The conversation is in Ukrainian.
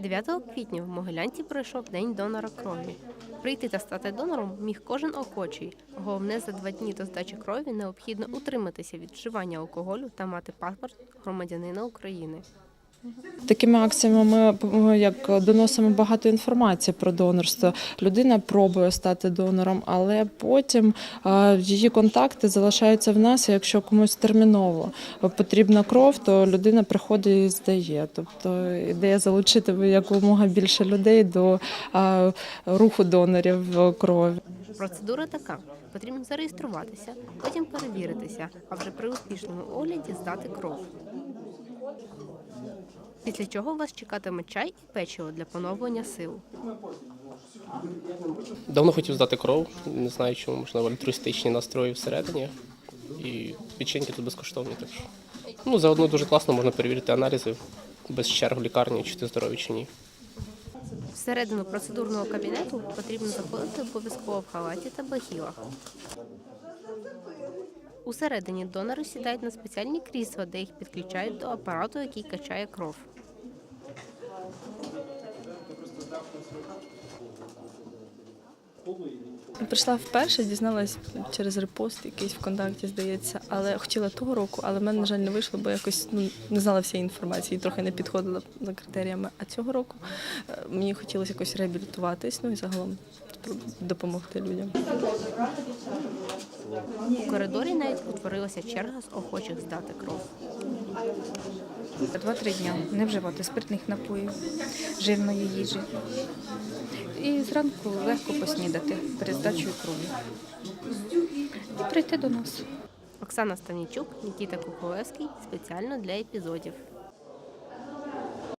9 квітня в Могилянці пройшов День донора крові. Прийти та стати донором міг кожен охочий. Головне, за два дні до здачі крові необхідно утриматися від вживання алкоголю та мати паспорт громадянина України. Такими акціями ми як доносимо багато інформації про донорство. Людина пробує стати донором, але потім її контакти залишаються в нас. Якщо комусь терміново потрібна кров, то людина приходить і здає. Тобто ідея залучити якомога більше людей до руху донорів крові. Процедура така: потрібно зареєструватися, потім перевіритися, а вже при успішному огляді здати кров. Після чого вас чекатиме чай і печиво для поновлення сил. Давно хотів здати кров, не знаю, чому можливо альтруїстичні настрої всередині. І відчинки тут безкоштовні. Так що. Ну, заодно дуже класно можна перевірити аналізи без черг в лікарні, чи ти здоровий чи ні. Всередину процедурного кабінету потрібно заходити обов'язково в халаті та бахілах. Усередині донори сідають на спеціальні крісла, де їх підключають до апарату, який качає кров. Прийшла вперше, дізналась через репост, якийсь ВКонтакті, здається, але хотіла того року, але в мене, на жаль, не вийшло, бо якось ну, не знала всієї інформації, трохи не підходила за критеріями. А цього року е, мені хотілося якось реабілітуватись, ну і загалом допомогти людям. У коридорі навіть утворилася черга з охочих здати кров. Два-три дня не вживати спиртних напоїв, жирної їжі. І зранку легко поснідати перед здачею крові. І прийти до нас. Оксана Ставнічук, Нікіта Куколевський спеціально для епізодів.